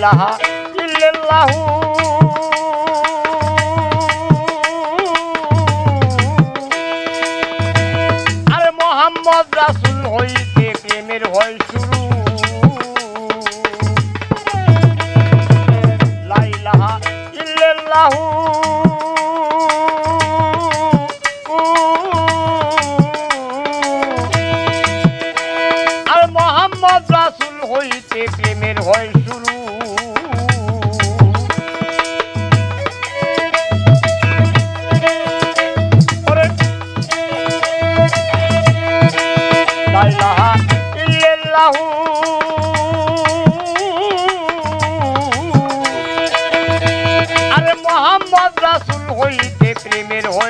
ইলাহা ইল্লাল্লাহু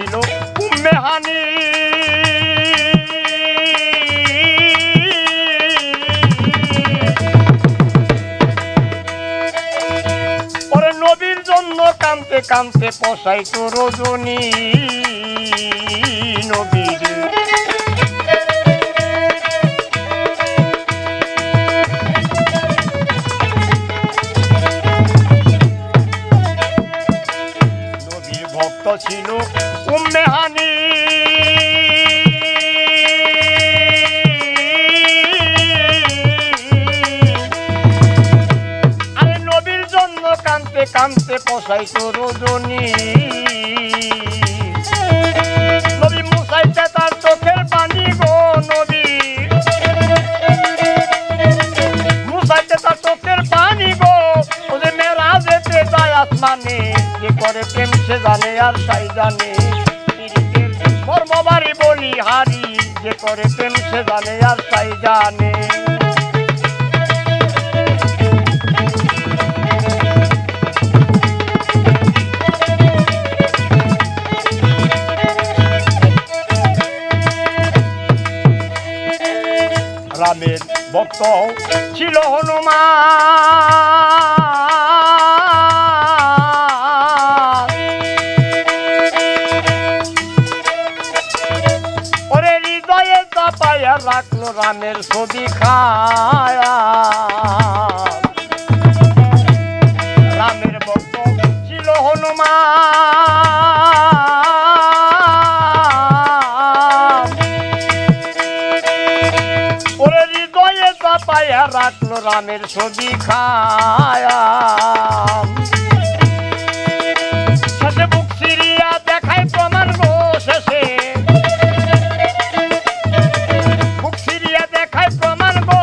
ছিল উম্মে হানি পরে নবীর জন্য কামতে কামতে পশাই তো রজনী। নবীর কানতে পশাইতো রজনী নবী মুসাইতে তার চোখের পানি গো নবী। মুসাইতে তার চোখের পানি গো। ওদের মেয়েরা যেতে যায় আসমানে, যে করে প্রেম সে জানে আর সাই জানে। মর্মবাড়ি বলি হারি, যে করে প্রেম সে জানে আর সাই জানে। রামের ভক্ত ছিল হনুমান। ওরে হৃদয়ে চাপায়া রাখল রামের ছবি খায়া। চাপায়া রাখল রামের ছবি খায়া শেষে বুক সিরিয়া দেখায় প্রমাণ গো শেষে। বুক সিরিয়া দেখায় প্রমাণ গো,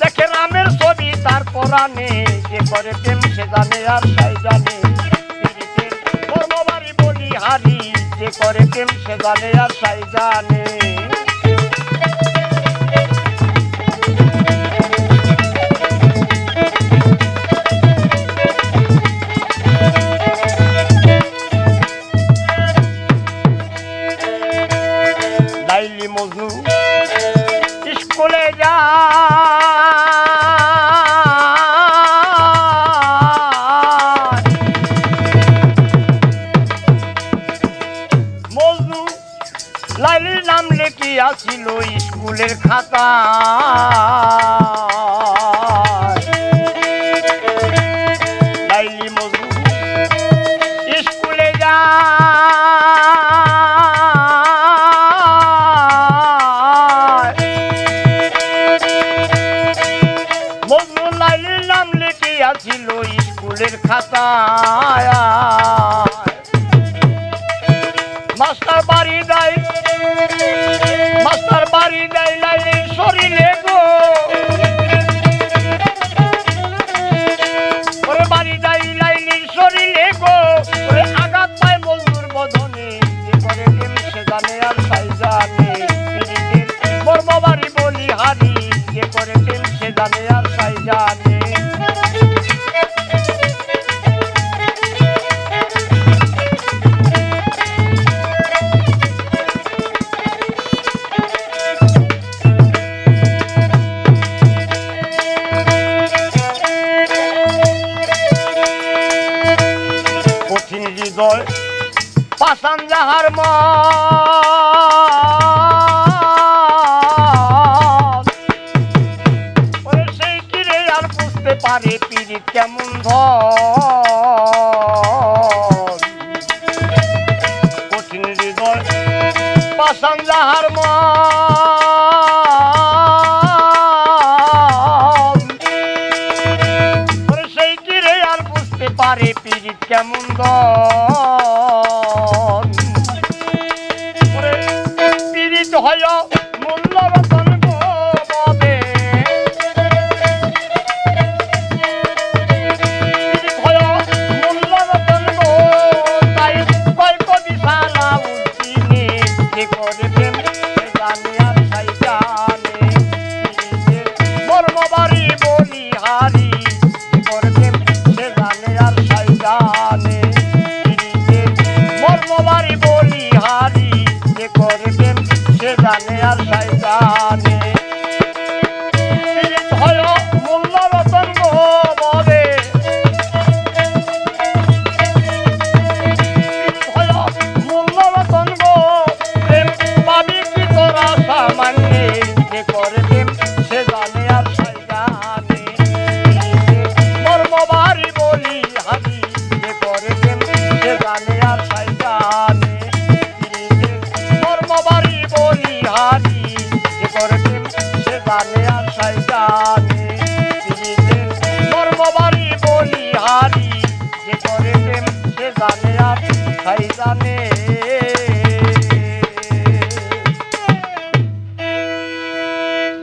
দেখে রামের ছবি তার কোরআনে যে করে প্রেম সে জানে আর সাই জানে। কর্মবাড়ি বলি হারি, যে করে প্রেম সে জানে আর সাই জানে। খাতা যায় লিখিয়াছিল স্কুলের খাতায়। মাস্টার বাড়ি দেয় মাস্টার বাড়ি দেয় শরীরে পাশান যাহার সেই কিরে আর বুঝতে পারে পিড়ি কেমন ধন। কঠিন হৃদয় পাশান যাহার বুঝতে পারে পীড়িত কেমন দন আর তাই জানে। পীড়িত হয় মূল্যরতন গো বলে হয় প্রেম পাবি সে জানে আর জানে সাই জানে। মর্মবারি বলি হারি যে করে প্রেম